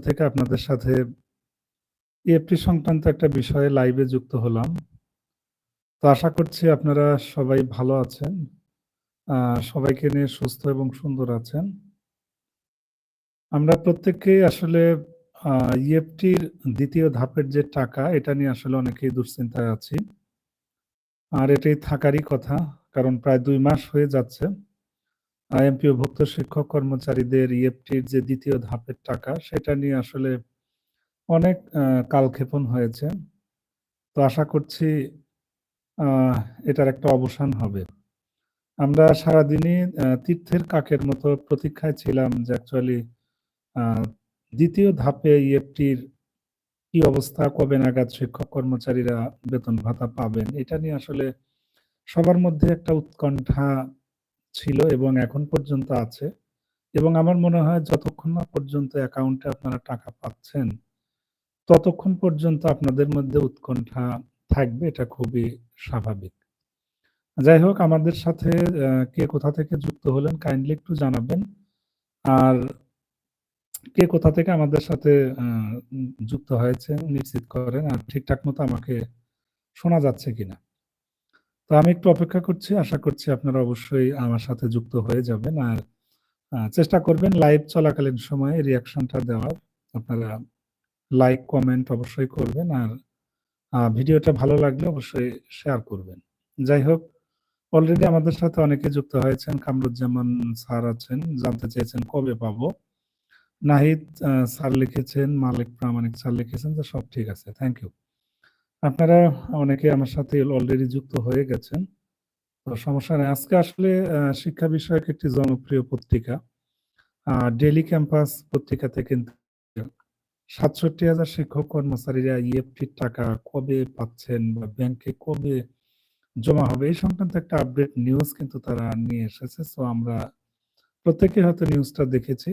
থেকে আপনাদের সাথে ইএফটি সংক্রান্ত একটা বিষয়ে লাইভে যুক্ত হলাম। তো আশা করছি আপনারা সবাই ভালো আছেন। সবাইকে নিয়ে সুস্থ এবং সুন্দর আছেন। আমরা প্রত্যেকেই আসলে ইএফটির দ্বিতীয় ধাপের যে টাকা, এটা নিয়ে আসলে অনেকেই দুশ্চিন্তায় আছি। আর এটাই থাকারই কথা। কারণ প্রায় দুই মাস হয়ে যাচ্ছে। আইএমপিওভুক্ত শিক্ষক কর্মচারীদের ইএফটির যে দ্বিতীয় ধাপের টাকা, সেটা নিয়ে আসলে অনেক কালক্ষেপণ হয়েছে। তো আশা করছি এটার একটা অবসান হবে। আমরা সারাদিনই তীর্থের কাকের মতো প্রতীক্ষায় ছিলাম যে অ্যাকচুয়ালি ২য় ধাপে ইএফটির কি অবস্থা, কবে নাগাদ শিক্ষক কর্মচারীরা বেতন ভাতা পাবেন? এটা নিয়ে আসলে সবার মধ্যে একটা উৎকণ্ঠা ছিল এবং এখন পর্যন্ত আছে। এবং আমার মনে হয় যতক্ষণ না পর্যন্ত অ্যাকাউন্টে আপনারা টাকা পাচ্ছেন, ততক্ষণ পর্যন্ত আপনাদের মধ্যে উৎকণ্ঠা থাকবে এটা খুবই স্বাভাবিক। যাই হোক আমাদের সাথে কে কোথা থেকে যুক্ত হলেন কাইন্ডলি একটু জানাবেন। আর কে কোথা থেকে আমাদের সাথে যুক্ত হয়েছেন নিশ্চিত করেন আর ঠিকঠাক মতো আমাকে শোনা যাচ্ছে কিনা। তো আমি একটু অপেক্ষা করছি। আশা করছি আপনারা অবশ্যই আমার সাথে যুক্ত হয়ে যাবেন। আর চেষ্টা করবেন লাইভ চলাকালীন সময়ে রিয়াকশনটা দেওয়ার। আপনারা লাইক, কমেন্ট অবশ্যই করবেন। আর ভিডিওটা ভালো লাগলে অবশ্যই শেয়ার করবেন। যাই হোক, অলরেডি আমাদের সাথে অনেকে যুক্ত হয়েছেন। কামরুজ্জামান স্যার আছেন, জানতে চেয়েছেন কবে পাবো? নাহিদ স্যার লিখেছেন, মালিক প্রামাণিক স্যার লিখেছেন যে সব ঠিক আছে। Thank you. আপনারা অনেকে আমার সাথে অলরেডি যুক্ত হয়ে গেছেন। তো সমস্যা নেই আজকে আসলে শিক্ষা বিষয়ক একটি জনপ্রিয় পত্রিকা। আ ডেইলি ক্যাম্পাস পত্রিকাতে কিন্তু ৬৭,০০০ শিক্ষক কর্মচারীরা ইএফটির টাকা কবে পাচ্ছেন বা ব্যাংকে কবে জমা হবে এই সংক্রান্ত একটা আপডেট নিউজ কিন্তু তারা নিয়ে এসেছে। সো আমরা প্রত্যেকে হয়তো নিউজটা দেখেছি।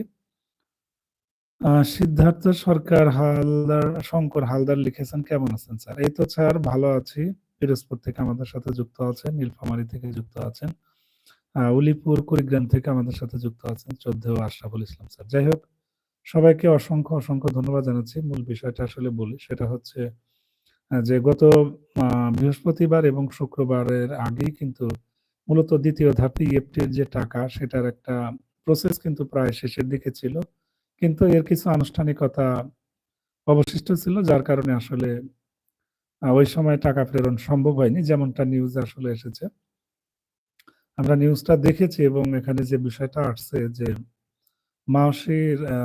আ সিদ্ধার্থ সরকার হালদার শঙ্কর হালদার লিখেছেন, "কেমন আছেন স্যার?" এই তো স্যার ভালো আছি। পিরোজপুর থেকে আমাদের সাথে যুক্ত আছেন, নীলফামারী থেকে যুক্ত আছেন। উলিপুর, কুড়িগ্রাম থেকে আমাদের সাথে যুক্ত আছেন শ্রদ্ধেয় আশরাফুল ইসলাম স্যার। যাই হোক, সবাইকে অসংখ্য, অসংখ্য ধন্যবাদ জানাচ্ছি। মূল বিষয়টা আসলে বলি। সেটা হচ্ছে যে গত বৃহস্পতিবার এবং শুক্রবারের আগেই কিন্তু মূলত দ্বিতীয় ধাপে ইএফটির যে টাকা সেটার একটা প্রসেস কিন্তু প্রায় শেষের দিকে ছিল। কিন্তু এর কিছু আনুষ্ঠানিকতা অবশিষ্ট ছিল যার কারণে আসলে ওই সময় টাকা প্রেরণ সম্ভব হয়নি। যেমনটা নিউজ আসলে এসেছে। আমরা নিউজটা দেখেছি এবং এখানে যে বিষয়টা আসছে যে মাওশির আ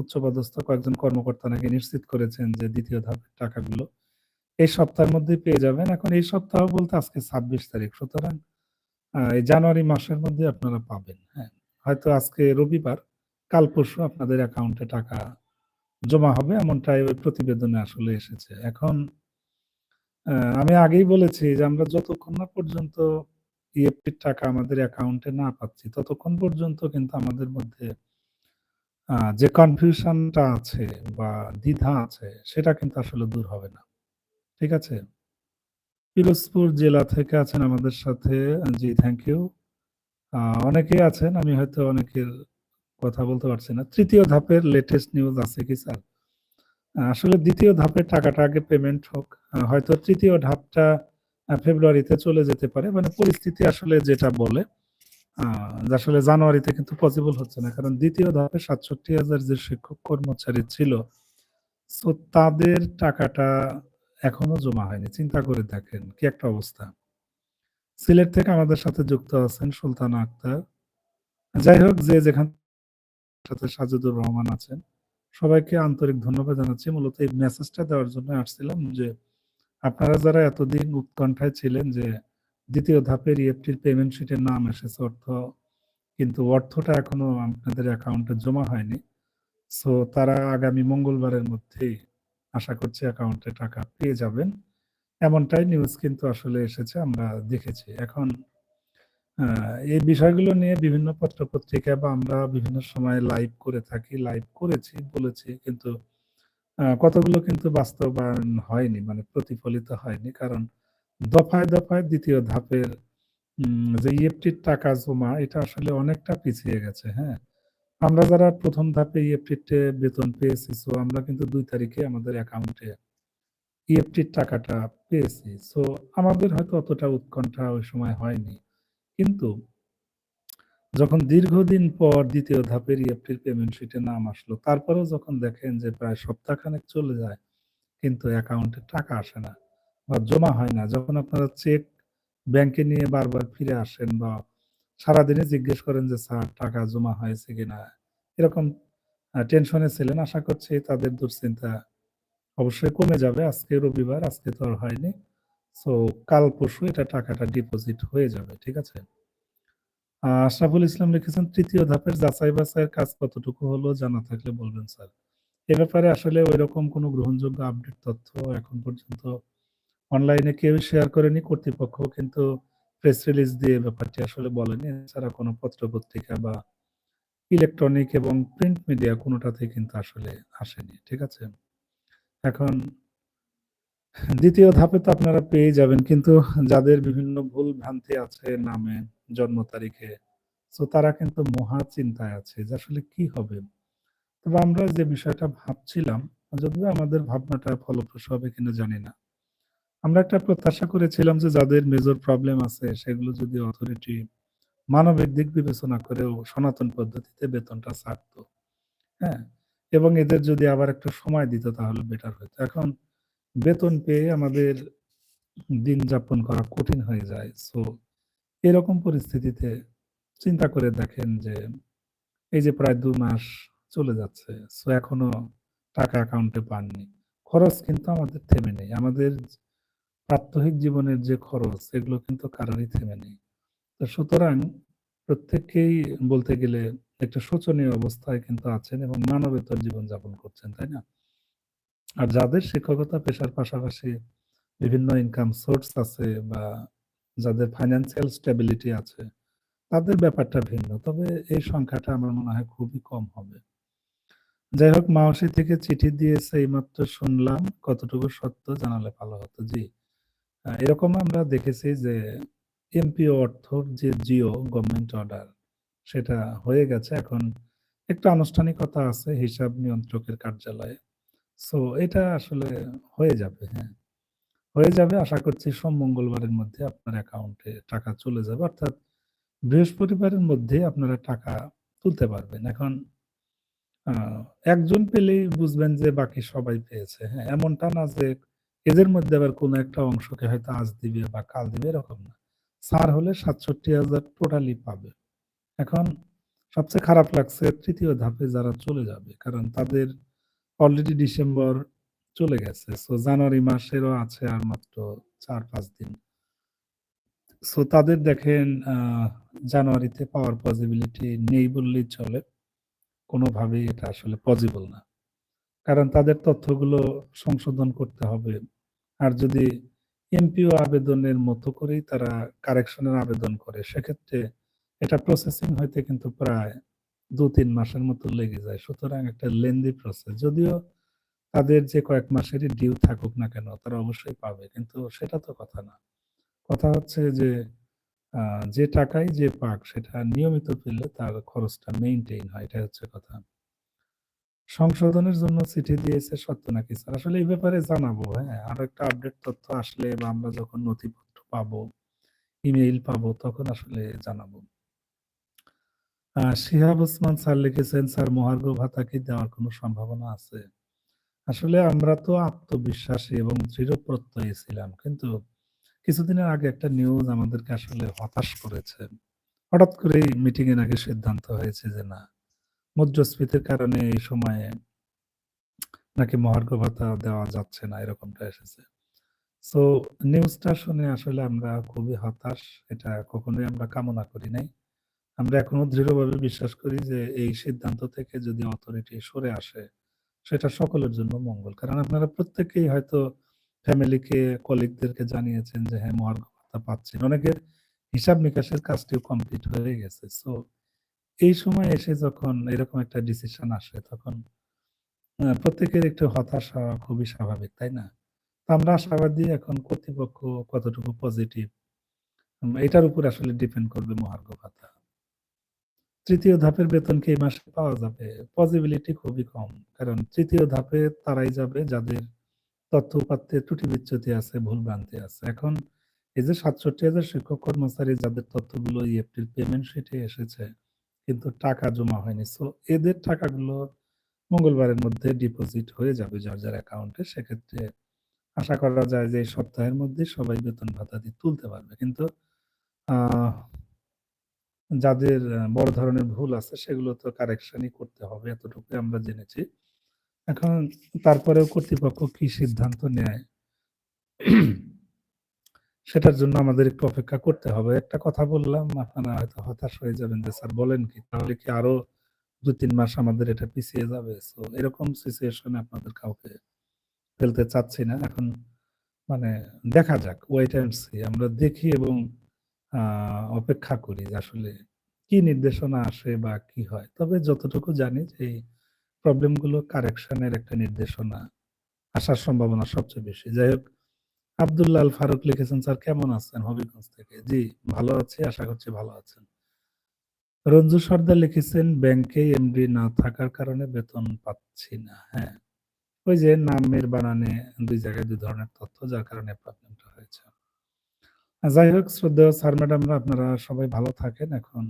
উচ্চপদস্থ কয়েকজন কর্মকর্তা নাকি নিশ্চিত করেছেন যে দ্বিতীয় ধাপের টাকাগুলো এই সপ্তাহের মধ্যে পেয়ে যাবেন। এখন এই সপ্তাহ বলতে আজকে ২৬ তারিখ। সুতরাং এই জানুয়ারি মাসের মধ্যে আপনারা পাবেন। হ্যাঁ? হয়তো আজকে রবিবার, কাল পরশু আপনাদের অ্যাকাউন্টে টাকা জমা হবে এমনটাই ওই প্রতিবেদনে আসলে এসেছে। এখন আমি আগেই বলেছি যে আমরা যতক্ষণ না পর্যন্ত ইএফটির টাকা আমাদের অ্যাকাউন্টে না পাচ্ছি, ততক্ষণ পর্যন্ত কিন্তু আমাদের মধ্যে যে কনফিউশনটা আছে বা দ্বিধা আছে সেটা কিন্তু আসলে দূর হবে না। ঠিক আছে? পিরোজপুর জেলা থেকে আছেন আমাদের সাথে। জি, থ্যাংক ইউ। অনেকেই আছেন। আমি হয়তো অনেকের কথা বলতে পারছি না। ৩য় ধাপের লেটেস্ট নিউজ আছে কি স্যার? আসলে ২য় ধাপের টাকাটা আগে পেমেন্ট হোক। হয়তো ৩য় ধাপটা ফেব্রুয়ারিতে চলে যেতে পারে। মানে পরিস্থিতি আসলে যেটা বলে আসলে জানুয়ারিতে কিন্তু পসিবল হচ্ছে না। কারণ ২য় ধাপে ৬৭,০০০ যে শিক্ষক কর্মচারী ছিল, সো তাদের টাকাটা এখনও জমা হয়নি। চিন্তা করে দেখেন কি একটা অবস্থা। সিলেট থেকে আমাদের সাথে যুক্ত আছেন সুলতানা আক্তার। যাই হোক যে যেখান সাথে সাজেদুর রহমান আছেন। সবাইকে আন্তরিক ধন্যবাদ জানাচ্ছি। মূলত এই মেসেজটা দেওয়ার জন্য আসছিলাম যে, আপনারা যারা এতদিন উৎকণ্ঠায় ছিলেন যে, দ্বিতীয় ধাপের ইএফটির পেমেন্ট শিটের নাম এসেছে অর্থ, কিন্তু অর্থটা এখনও আপনাদের অ্যাকাউন্টে জমা হয়নি। সো তারা আগামী মঙ্গলবারের মধ্যেই আশা করছি অ্যাকাউন্টে টাকা পেয়ে যাবেন। এমনটাই নিউজ কিন্তু আসলে এসেছে, আমরা দেখেছি। এখন এই বিষয়গুলো নিয়ে বিভিন্ন পত্র-পত্রিকা বা আমরা বিভিন্ন সময় লাইভ করে থাকি। লাইভ করেছি, বলেছি কিন্তু কতগুলো কিন্তু বাস্তবায়ন হয়নি মানে প্রতিফলিত হয়নি। কারণ দফায়, দফায় দ্বিতীয় ধাপের যে ইএফটির টাকা জমা এটা আসলে অনেকটা পিছিয়ে গেছে, হ্যাঁ? আমরা যারা প্রথম ধাপে ইএফটিতে বেতন পেয়েছি সো আমরা কিন্তু দুই তারিখে আমাদের অ্যাকাউন্টে ইএফটির টাকাটা পেয়েছি। সো আমাদের হয়তো অতটা উৎকণ্ঠা ওই সময় হয়নি। কিন্তু যখন দীর্ঘদিন পর ২য় ধাপের ইএফটির পেমেন্ট শিটে নাম আসলো, তারপরেও যখন দেখেন যে প্রায় সপ্তাহখানেক চলে যায় কিন্তু অ্যাকাউন্টে টাকা আসে না বা জমা হয় না। যখন আপনারা চেক ব্যাংকে নিয়ে বারবার ফিরে আসেন বা সারাদিনে জিজ্ঞেস করেন যে, "স্যার টাকা জমা হয়েছে কিনা?" এরকম টেনশনে ছিলেন। আশা করছি তাদের দুশ্চিন্তা অবশ্যই কমে যাবে। আজকে রবিবার, আজকে তো আর হয়নি। সো কাল পরশু এটা টাকাটা ডিপোজিট হয়ে যাবে। ঠিক আছে? আশরাফুল ইসলাম লিখেছেন, "তৃতীয় ধাপের যাচাই-বাছাইয়ের কাজ কতটুকু হলো জানা থাকলে বলবেন স্যার।" এ ব্যাপারে আসলে ঐরকম কোনো গ্রহণযোগ্য আপডেট তথ্য এখন পর্যন্ত অনলাইনে কেউই শেয়ার করেনি। কর্তৃপক্ষ কিন্তু প্রেস রিলিজ দিয়ে ব্যাপারটি আসলে বলেনি। এছাড়া কোনো পত্র-পত্রিকা বা ইলেকট্রনিক এবং প্রিন্ট মিডিয়া কোনোটাতেই কিন্তু আসলে আসেনি। ঠিক আছে? এখন ২য় ধাপে তো আপনারা পেয়ে যাবেন। কিন্তু যাদের বিভিন্ন ভুল ভ্রান্তি আছে নামে, জন্ম তারিখে, সো তারা কিন্তু মহা চিন্তায় আছে যে আসলে কি হবে? তবে আমরা যে বিষয়টা ভাবছিলাম, যদিও আমাদের ভাবনাটা ফলপ্রসূ হবে কিনা জানি না। আমরা একটা প্রত্যাশা করেছিলাম যে যাদের মেজর প্রবলেম আছে সেগুলো যদি অথরিটি মানবিক দিক বিবেচনা করেও সনাতন পদ্ধতিতে বেতনটা ছাড়ত। হ্যাঁ? এবং এদের যদি আবার একটু সময় দিত তাহলে বেটার হইতো। এখন বেতন পেয়ে আমাদের দিন যাপন করা কঠিন হয়ে যায়। সো এরকম পরিস্থিতিতে চিন্তা করে দেখেন যে এই যে প্রায় ২ মাস চলে যাচ্ছে। সো এখনও টাকা অ্যাকাউন্টে পাননি। খরচ কিন্তু আমাদের থেমে নেই। আমাদের প্রাত্যহিক জীবনের যে খরচ এগুলো কিন্তু কারোরই থেমে নেই। তো সুতরাং প্রত্যেককেই বলতে গেলে একটা শোচনীয় অবস্থায় কিন্তু আছেন এবং মানবেতর জীবনযাপন করছেন, তাই না? আর যাদের শিক্ষকতা পেশার পাশাপাশি বিভিন্ন ইনকাম সোর্স আছে বা যাদের ফাইন্যান্সিয়াল স্টেবিলিটি আছে, তাদের ব্যাপারটা ভিন্ন। তবে এই সংখ্যাটা আমার মনে হয় খুবই কম হবে। যাই হোক মাওসী থেকে চিঠি দিয়েছে এইমাত্র শুনলাম। কতটুকু সত্য জানালে ভালো হতো। জি। এরকম আমরা দেখেছি যে এমপিও অর্থর যে জিও গভর্নমেন্ট অর্ডার সেটা হয়ে গেছে। এখন একটু আনুষ্ঠানিকতা আছে হিসাব নিয়ন্ত্রকের কার্যালয়ে। সো এটা আসলে হয়ে যাবে, হ্যাঁ। হয়ে যাবে আশা করছি সোম মঙ্গলবারের মধ্যে আপনার অ্যাকাউন্টে টাকা চলে যাবে। অর্থাৎ বৃহস্পতিবারের মধ্যে আপনারা টাকা তুলতে পারবেন। এখন একজন পেলেই বুঝবেন যে বাকি সবাই পেয়েছে, হ্যাঁ? এমনটা না যে এদের মধ্যে আবার কোনো একটা অংশকে হয়তো আজ দিবে বা কাল দিবে এরকম না। স্যার হলে ৬৭,০০০ টোটালি পাবে। এখন সবচেয়ে খারাপ লাগছে তৃতীয় ধাপে যারা চলে যাবে। কারণ তাদের অলরেডি ডিসেম্বর চলে গেছে। সো জানুয়ারি মাসেরও আছে আর মাত্র ৪-৫ দিন। সো তাদের দেখেন জানুয়ারিতে পাওয়ার পসিবিলিটি নেই বললেই চলে। কোনোভাবেই এটা আসলে পসিবল না। কারণ তাদের তথ্যগুলো সংশোধন করতে হবে। আর যদি এমপিও আবেদনের মতো করেই তারা কারেকশনের আবেদন করে, সেক্ষেত্রে এটা প্রসেসিং হইতে কিন্তু প্রায় ২-৩ মাসের মতো লেগে যায়। সুতরাং একটা লেন্দি প্রসেস। যদিও তাদের যে কয়েক মাসেরই ডিউ থাকুক না কেন তারা অবশ্যই পাবে। কিন্তু সেটা তো কথা না। কথা হচ্ছে যে যে টাকাই যে পাক সেটা নিয়মিত পেলে তার খরচটা মেইনটেইন হয়। এটাই হচ্ছে কথা। সংশোধনের জন্য চিঠি দিয়েছে সত্য নাকি স্যার? আসলে এই ব্যাপারে জানাব, হ্যাঁ? আরও একটা আপডেট তথ্য আসলে বা আমরা যখন নথিপত্র পাবো, ইমেইল পাবো তখন আসলে জানাব। শিহাব ওসমান স্যার লিখেছেন, "স্যার দেওয়ার কোনো সম্ভাবনা আছে?" আসলে আমরা তো আত্মবিশ্বাসী এবং দৃঢ় প্রত্যয়ী ছিলাম। কিন্তু কিছুদিনের আগে একটা নিউজ আমাদেরকে আসলে হতাশ করেছে। হঠাৎ করেই মিটিং এর আগে সিদ্ধান্ত হয়েছে যে না, মুদ্রাস্ফীতির কারণে এই সময়ে নাকি মহার্ঘ ভাতা দেওয়া যাচ্ছে না এরকমটা এসেছে। সো নিউজটা শুনে আসলে আমরা খুবই হতাশ। এটা কখনোই আমরা কামনা করি নাই। আমরা এখনও দৃঢ়ভাবে বিশ্বাস করি যে এই সিদ্ধান্ত থেকে যদি অথরিটি সরে আসে, সেটা সকলের জন্য মঙ্গল। কারণ আপনারা প্রত্যেকেই হয়তো ফ্যামিলিকে, কলিগদেরকে জানিয়েছেন যে হ্যাঁ, মহার্ঘ ভাতা পাচ্ছেন। অনেকের হিসাব নিকাশের কাজটিও কমপ্লিট হয়ে গেছে। সো এই সময় এসে যখন এরকম একটা ডিসিশন আসে তখন প্রত্যেকের একটু হতাশা খুবই স্বাভাবিক, তাই না? আমরা আশাবাদী এখন কর্তৃপক্ষ কতটুকু পজিটিভ এটার উপর আসলে ডিপেন্ড করবে মহার্ঘ ভাতা। তৃতীয় ধাপের বেতন কি মাসে পাওয়া যাবে? পসিবিলিটি খুবই কম। কারণ তৃতীয় ধাপে তারাই যাবে যাদের তথ্য উপাত্তে ত্রুটি বিচ্যুতি আছে, ভুল-ভ্রান্তি আছে। এখন এই যে ৬৭,০০০ শিক্ষক কর্মচারী যাদের তথ্যগুলো ইএফটির পেমেন্ট শিটে এসেছে, কিন্তু টাকা জমা হয়নি। সো এদের টাকাগুলো মঙ্গলবারের মধ্যে ডিপোজিট হয়ে যাবে যার, যার অ্যাকাউন্টে। সেক্ষেত্রে আশা করা যায় যে সপ্তাহের মধ্যে সবাই বেতন ভাতা দিয়ে তুলতে পারবে। কিন্তু যাদের বড় ধরনের ভুল আছে সেগুলো তো কারেকশনই করতে হবে এতটুকু আমরা জেনেছি। এখন তারপরেও কর্তৃপক্ষ কি সিদ্ধান্ত নেয় সেটার জন্য আমাদের একটু অপেক্ষা করতে হবে। একটা কথা বললাম আপনারা হয়তো হতাশ হয়ে যাবেন যে, "স্যার বলেন কি? তাহলে কি আরও ২-৩ মাস আমাদের এটা পিছিয়ে যাবে?" সো এরকম সিচুয়েশনে আপনাদের কাউকে ফেলতে চাচ্ছি না। এখন মানে দেখা যাক, ওয়েট অ্যান্ড সি আমরা দেখি এবং অপেক্ষা করি আসলে কি নির্দেশনা আসে বা কি হয়। তবে যতটুকু জানি যে এই প্রবলেমগুলো একটা নির্দেশনা আসার সম্ভাবনা সবচেয়ে বেশি। যাই হোক, আব্দুল্লাহ আল ফারুক লিখেছেন, "স্যার কেমন আছেন?" হবিগঞ্জ থেকে। জি, ভালো আছি। আশা করছি ভালো আছেন। রঞ্জু সর্দার লিখেছেন, "ব্যাংকে এমডি না থাকার কারণে বেতন পাচ্ছি না।" হ্যাঁ, ওই যে নামের বানানে দুই জায়গায় দুই ধরনের তথ্য যার কারণে। আ যাই হোক শ্রদ্ধেয় স্যার ম্যাডামরা আপনারা সবাই ভালো থাকেন। এখন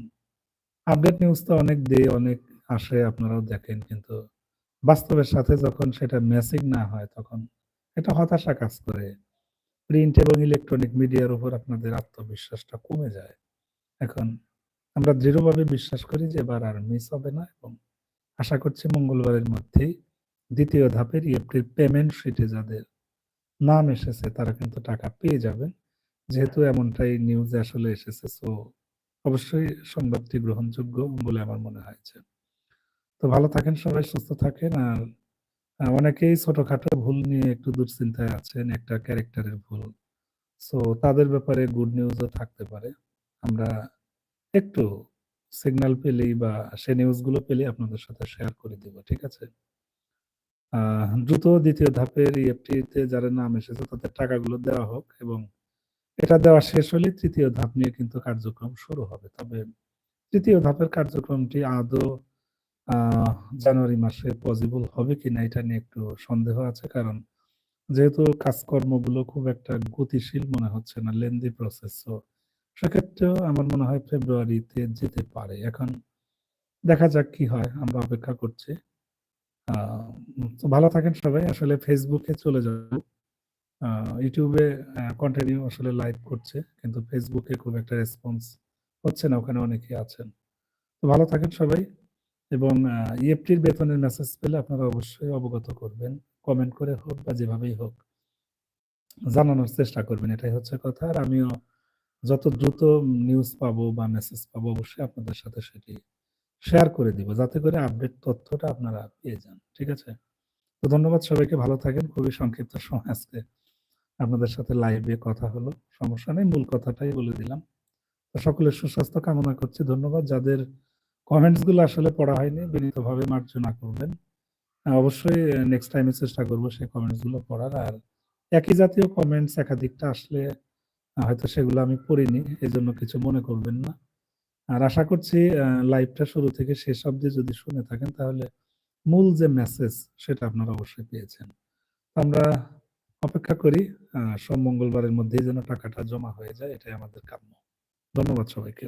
আপডেট নিউজ তো অনেক দেই, অনেক আসে আপনারাও দেখেন। কিন্তু বাস্তবের সাথে যখন সেটা ম্যাচিং না হয় তখন এটা হতাশা কাজ করে। প্রিন্ট এবং ইলেকট্রনিক মিডিয়ার উপর আপনাদের আত্মবিশ্বাসটা কমে যায়। এখন আমরা দৃঢ়ভাবে বিশ্বাস করি যে এবার আর মিস হবে না এবং আশা করছি মঙ্গলবারের মধ্যেই দ্বিতীয় ধাপের ইএফটির পেমেন্ট শিটে যাদের নাম এসেছে তারা কিন্তু টাকা পেয়ে যাবেন। যেহেতু এমনটাই নিউজ আসলে এসেছে সো অবশ্যই সংবাদটি গ্রহণযোগ্য বলে আমার মনে হয়েছে। তো ভালো থাকেন সবাই, সুস্থ থাকেন। আর অনেকেই ছোটখাটো ভুল নিয়ে একটু দুশ্চিন্তায় আছেন, একটা ক্যারেক্টারের ভুল। সো তাদের ব্যাপারে গুড নিউজও থাকতে পারে। আমরা একটু সিগন্যাল পেলেই বা সে নিউজগুলো পেলেই আপনাদের সাথে শেয়ার করে দিব। ঠিক আছে? দ্রুত দ্বিতীয় ধাপের ইএফটিতে যাদের নাম এসেছে তাদের টাকাগুলো দেওয়া হোক এবং এটা দেওয়া শেষ হলে তৃতীয় ধাপ নিয়ে কিন্তু কার্যক্রম শুরু হবে। তবে তৃতীয় ধাপের কার্যক্রমটি আদৌ জানুয়ারি মাসে পসিবল হবে কিনা এটা নিয়ে একটু সন্দেহ আছে। কারণ যেহেতু কাজকর্মগুলো খুব একটা গতিশীল মনে হচ্ছে না, লেন্দি প্রসেস। সো সেক্ষেত্রেও আমার মনে হয় ফেব্রুয়ারিতে যেতে পারে। এখন দেখা যাক কি হয়। আমরা অপেক্ষা করছি। তো ভালো থাকেন সবাই। আসলে এ চলে যাব। YouTube কন্টিনিউ আসলে লাইভ করছে। কিন্তু ফেসবুকে খুব একটা রেসপন্স হচ্ছে না। ওখানে অনেকেই আছেন। তো ভালো থাকেন সবাই এবং ইএফটির বেতনের মেসেজ পেলে আপনারা অবশ্যই অবগত করবেন। কমেন্ট করে হোক বা যেভাবেই হোক। জানানোর চেষ্টা করবেন। এটাই হচ্ছে কথা। আর আমিও যত দ্রুত নিউজ পাবো বা মেসেজ পাবো, অবশ্যই আপনাদের সাথে সেটি শেয়ার করে দিব। যাতে করে আপডেট তথ্যটা আপনারা পেয়ে যান। ঠিক আছে? তো ধন্যবাদ সবাইকে, ভালো থাকেন। খুবই সংক্ষিপ্ত সময় আজকে আপনাদের সাথে লাইভে কথা হলো। সমস্যা নেই। মূল কথাটাই বলে দিলাম। সকলের সুস্বাস্থ্য কামনা করছি। ধন্যবাদ। যাদের কমেন্টসগুলো আসলে পড়া হয়নি, বিনীতভাবে মার্জনা করবেন। অবশ্যই নেক্সট টাইমে চেষ্টা করব সেই কমেন্টসগুলো পড়ার। আর একই জাতীয় কমেন্টস একাধিকটা আসলে হয়তো সেগুলো আমি পড়িনি। এজন্য কিছু মনে করবেন না। আর আশা করছি লাইভটা শুরু থেকে শেষ অব্দি যদি শুনে থাকেন, তাহলে মূল যে মেসেজ সেটা আপনারা অবশ্যই পেয়েছেন। আমরা অপেক্ষা করি সব মঙ্গলবারের মধ্যেই যেন টাকাটা জমা হয়ে যায়, এটাই আমাদের কাম্য। ধন্যবাদ সবাইকে।